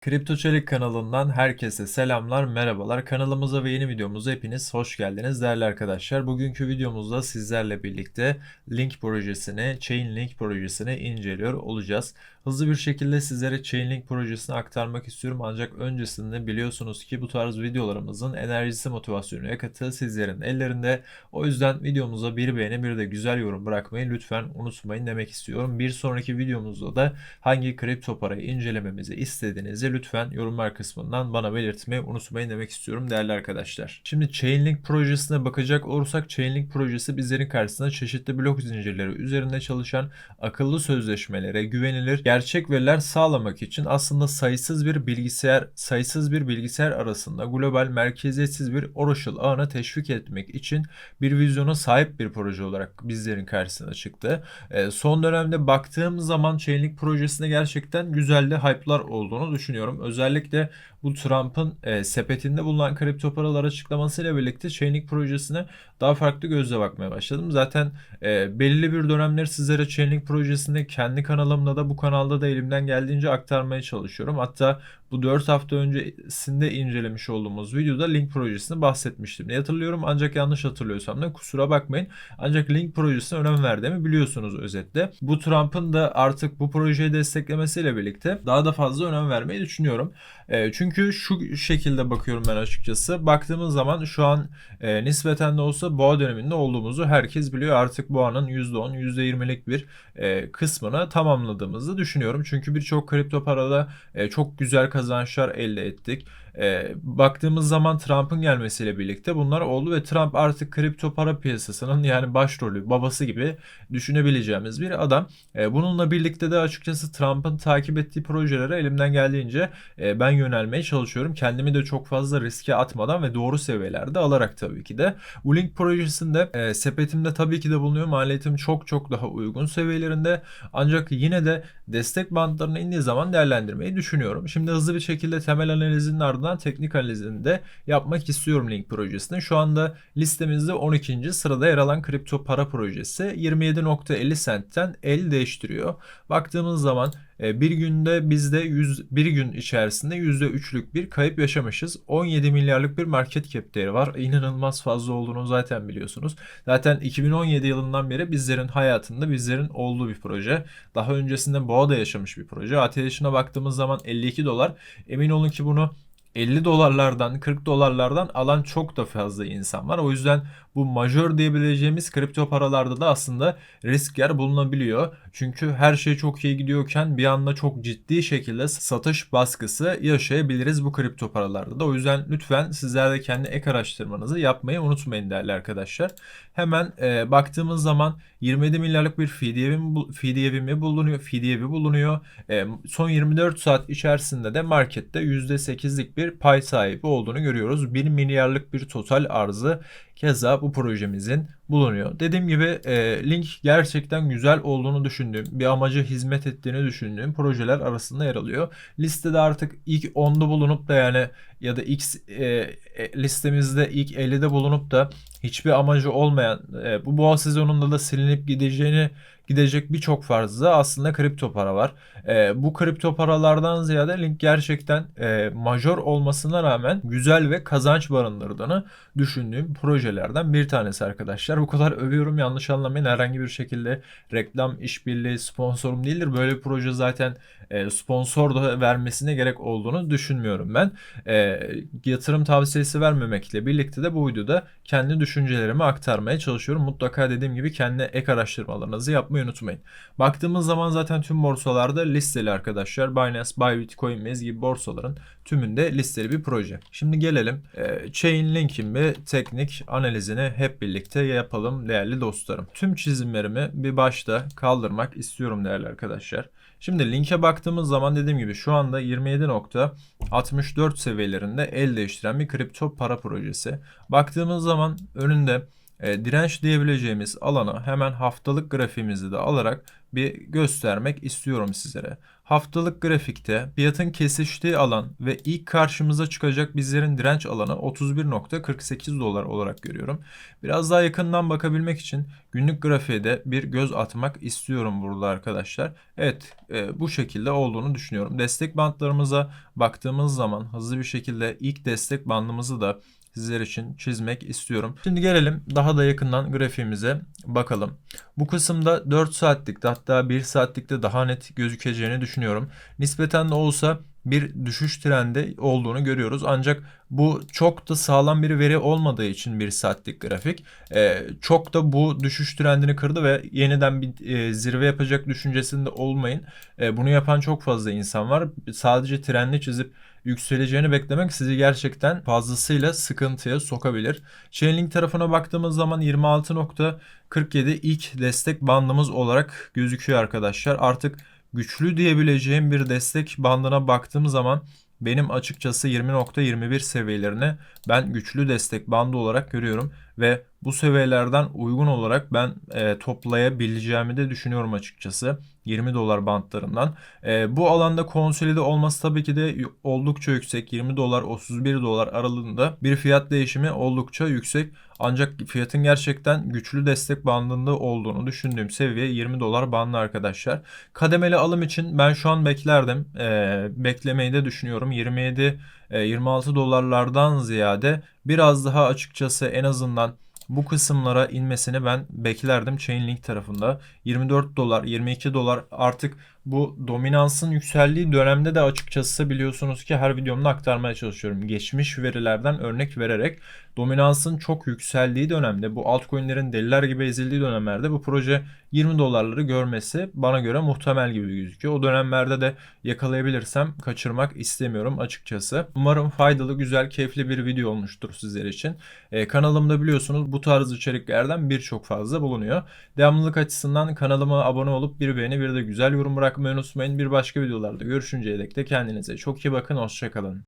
Kripto Çelik kanalından herkese selamlar, merhabalar. Kanalımıza ve yeni videomuza hepiniz hoş geldiniz değerli arkadaşlar. Bugünkü videomuzda sizlerle birlikte Link projesini, Chainlink projesini inceliyor olacağız. Hızlı bir şekilde sizlere Chainlink projesini aktarmak istiyorum ancak öncesinde biliyorsunuz ki bu tarz videolarımızın enerjisi motivasyonu yakıtı sizlerin ellerinde. O yüzden videomuza bir beğeni bir de güzel yorum bırakmayı lütfen unutmayın demek istiyorum. Bir sonraki videomuzda da hangi kripto parayı incelememizi istediğinizi lütfen yorumlar kısmından bana belirtmeyi unutmayın demek istiyorum değerli arkadaşlar. Şimdi Chainlink projesine bakacak olursak Chainlink projesi bizlerin karşısında çeşitli blok zincirleri üzerinde çalışan akıllı sözleşmelere güvenilir gerçek veriler sağlamak için aslında sayısız bir bilgisayar sayısız bir bilgisayar arasında global merkeziyetsiz bir Oracle ağını teşvik etmek için bir vizyona sahip bir proje olarak bizlerin karşısına çıktı. E, son dönemde baktığım zaman Chainlink projesinde gerçekten güzel de hype'lar olduğunu düşünüyorum. Özellikle bu Trump'ın e, sepetinde bulunan kripto paralar açıklamasıyla birlikte Chainlink projesine daha farklı gözle bakmaya başladım. Zaten e, belirli bir dönemler sizlere Chainlink projesini kendi kanalımda da bu kanalda da elimden geldiğince aktarmaya çalışıyorum. Hatta bu 4 hafta öncesinde incelemiş olduğumuz videoda Link projesini bahsetmiştim. Ne hatırlıyorum ancak yanlış hatırlıyorsam da kusura bakmayın. Ancak Link projesine önem verdiğimi biliyorsunuz özetle. Bu Trump'ın da artık bu projeyi desteklemesiyle birlikte daha da fazla önem vermeyi düşünüyorum. E, çünkü şu şekilde bakıyorum ben açıkçası. Baktığımız zaman şu an e, nispeten de olsa boğa döneminde olduğumuzu herkes biliyor. Artık boğanın %10, %20'lik bir e, kısmını tamamladığımızı düşünüyorum. Çünkü birçok kripto parada e, çok güzel kazançlar elde ettik. E, baktığımız zaman Trump'ın gelmesiyle birlikte bunlar oldu ve Trump artık kripto para piyasasının yani başrolü, babası gibi düşünebileceğimiz bir adam. E, bununla birlikte de açıkçası Trump'ın takip ettiği projelere elimden geldiğince e, ben yönelmeye çalışıyorum. Kendimi de çok fazla riske atmadan ve doğru seviyelerde alarak tabii ki de. Bu Link projesinde e, sepetimde tabii ki de bulunuyor. Maliyetim çok çok daha uygun seviyelerinde. Ancak yine de destek bantlarına indiği zaman değerlendirmeyi düşünüyorum. Şimdi hızlı bir şekilde temel analizinin ardından teknik analizini de yapmak istiyorum Link projesinde. Şu anda listemizde 12. sırada yer alan kripto para projesi 27.50 centten el değiştiriyor. Baktığımız zaman e, bir günde bizde 100, bir gün içerisinde %3'lük bir kayıp yaşamışız. 17 milyarlık bir market cap değeri var. İnanılmaz fazla olduğunu zaten biliyorsunuz. Zaten 2017 yılından beri bizlerin hayatında bizlerin olduğu bir proje. Daha öncesinde Boğa'da yaşamış bir proje. ATH'ine baktığımız zaman 52 dolar. Emin olun ki bunu 50 dolarlardan 40 dolarlardan alan çok da fazla insan var. O yüzden bu majör diyebileceğimiz kripto paralarda da aslında risk yer bulunabiliyor. Çünkü her şey çok iyi gidiyorken bir anda çok ciddi şekilde satış baskısı yaşayabiliriz bu kripto paralarda da. O yüzden lütfen sizler de kendi ek araştırmanızı yapmayı unutmayın değerli arkadaşlar. Hemen e, baktığımız zaman 27 milyarlık bir fidyevi, fidyevimi bulunuyor. Fidyevi bulunuyor. E, son 24 saat içerisinde de markette %8'lik bir pay sahibi olduğunu görüyoruz. 1 milyarlık bir total arzı keza bu projemizin bulunuyor. Dediğim gibi e, link gerçekten güzel olduğunu düşündüğüm, bir amaca hizmet ettiğini düşündüğüm projeler arasında yer alıyor. Listede artık ilk 10'da bulunup da yani ya da X e, e, listemizde ilk 50'de bulunup da hiçbir amacı olmayan e, bu boğa sezonunda da silinip gideceğini gidecek birçok fazla aslında kripto para var. E, bu kripto paralardan ziyade Link gerçekten e, majör olmasına rağmen güzel ve kazanç barındırdığını düşündüğüm projelerden bir tanesi arkadaşlar. Bu kadar övüyorum yanlış anlamayın. Herhangi bir şekilde reklam, işbirliği, sponsorum değildir. Böyle bir proje zaten e, sponsor da vermesine gerek olduğunu düşünmüyorum ben. E, yatırım tavsiyesi vermemekle birlikte de bu videoda kendi düşüncelerimi aktarmaya çalışıyorum. Mutlaka dediğim gibi kendi ek araştırmalarınızı yapmayı unutmayın. Baktığımız zaman zaten tüm borsalarda listeli arkadaşlar. Binance, Bybit, Coinbase gibi borsaların tümünde listeli bir proje. Şimdi gelelim e, Chainlink'in bir teknik analizini hep birlikte yapalım değerli dostlarım. Tüm çizimlerimi bir başta kaldırmak istiyorum değerli arkadaşlar. Şimdi linke baktığımız zaman dediğim gibi şu anda 27.64 seviyelerinde el değiştiren bir kripto para projesi. Baktığımız zaman önünde e, direnç diyebileceğimiz alana hemen haftalık grafiğimizi de alarak bir göstermek istiyorum sizlere. haftalık grafikte fiyatın kesiştiği alan ve ilk karşımıza çıkacak bizlerin direnç alanı 31.48 dolar olarak görüyorum. Biraz daha yakından bakabilmek için günlük grafiğe de bir göz atmak istiyorum burada arkadaşlar. Evet e, bu şekilde olduğunu düşünüyorum. Destek bantlarımıza baktığımız zaman hızlı bir şekilde ilk destek bandımızı da sizler için çizmek istiyorum. Şimdi gelelim daha da yakından grafiğimize bakalım. Bu kısımda 4 saatlikte hatta 1 saatlikte daha net gözükeceğini düşünüyorum. Nispeten de olsa bir düşüş trendi olduğunu görüyoruz. Ancak bu çok da sağlam bir veri olmadığı için bir saatlik grafik e, çok da bu düşüş trendini kırdı ve yeniden bir e, zirve yapacak düşüncesinde olmayın. E, bunu yapan çok fazla insan var. Sadece trendi çizip yükseleceğini beklemek sizi gerçekten fazlasıyla sıkıntıya sokabilir. Chainlink tarafına baktığımız zaman 26.47 ilk destek bandımız olarak gözüküyor arkadaşlar. Artık güçlü diyebileceğim bir destek bandına baktığım zaman benim açıkçası 20.21 seviyelerini ben güçlü destek bandı olarak görüyorum ve bu seviyelerden uygun olarak ben e, toplayabileceğimi de düşünüyorum açıkçası 20 dolar bantlarından. E, bu alanda konsolide olması tabii ki de oldukça yüksek 20 dolar 31 dolar aralığında bir fiyat değişimi oldukça yüksek. Ancak fiyatın gerçekten güçlü destek bandında olduğunu düşündüğüm seviye 20 dolar bandı arkadaşlar. Kademeli alım için ben şu an beklerdim. E, beklemeyi de düşünüyorum. 27 26 dolarlardan ziyade biraz daha açıkçası en azından bu kısımlara inmesini ben beklerdim Chainlink tarafında. 24 dolar, 22 dolar artık bu dominansın yükseldiği dönemde de açıkçası biliyorsunuz ki her videomda aktarmaya çalışıyorum. Geçmiş verilerden örnek vererek dominansın çok yükseldiği dönemde bu altcoin'lerin deliler gibi ezildiği dönemlerde bu proje 20 dolarları görmesi bana göre muhtemel gibi gözüküyor. O dönemlerde de yakalayabilirsem kaçırmak istemiyorum açıkçası. Umarım faydalı, güzel, keyifli bir video olmuştur sizler için. Ee, kanalımda biliyorsunuz bu tarz içeriklerden birçok fazla bulunuyor. Devamlılık açısından kanalıma abone olup bir beğeni bir de güzel yorum bırakmayı unutmayın. Bir başka videolarda görüşünceye dek de kendinize çok iyi bakın. Hoşçakalın.